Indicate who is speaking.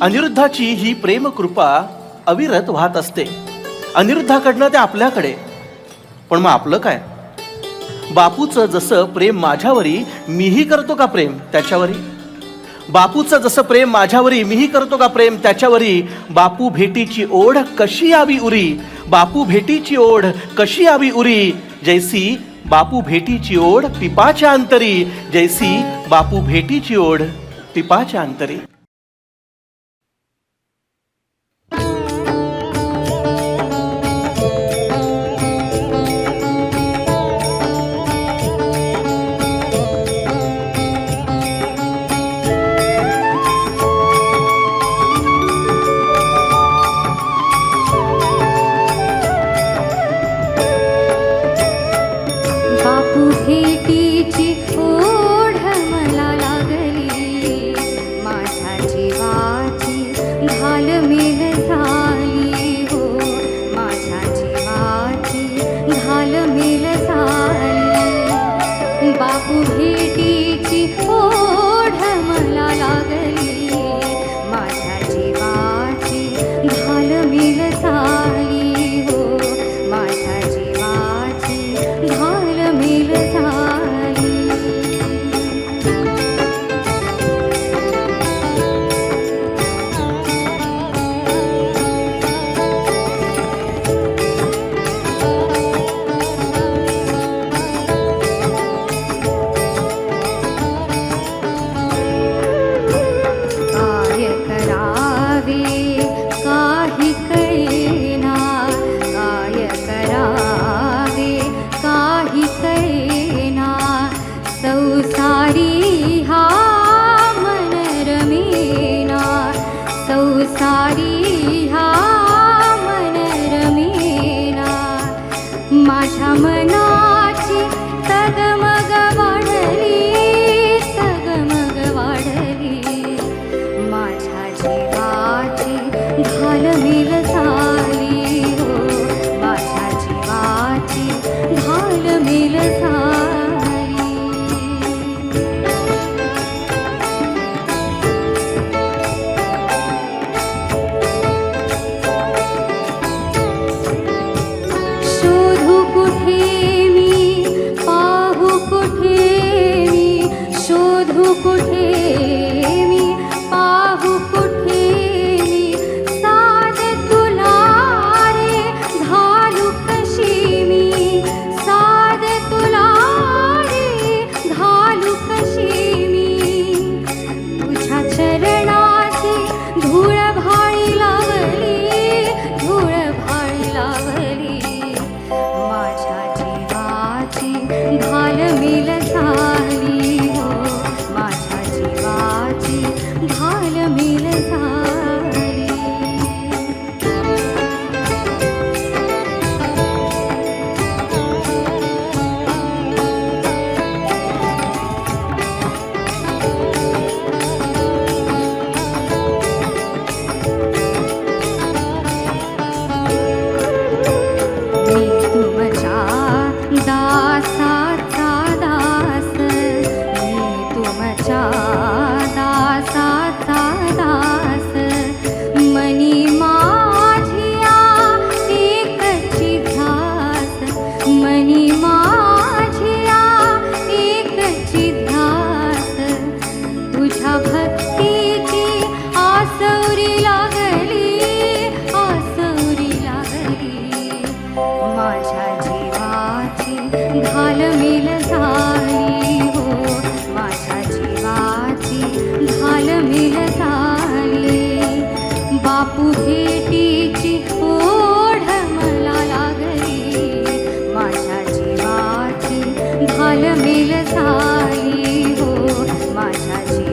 Speaker 1: अनिरुद्धाची ही प्रेम कृपा अविरत वाहत असते. अनिरुद्धाकडनं ते आपल्याकडे. पण मग आपलं काय? बापूचं जसं प्रेम माझ्यावरी मीही करतो का प्रेम त्याच्यावरी? बापूचं जसं प्रेम माझ्यावरी मीही करतो का प्रेम त्याच्यावरी? बापू भेटीची ओढ कशी यावी उरी? बापू भेटीची ओढ कशी यावी उरी? जैसी बापू भेटीची ओढ पिपाच्या अंतरी. जैसी बापू भेटीची ओढ पिपाच्या अंतरी.
Speaker 2: बापू ही কুঠি nada 爱情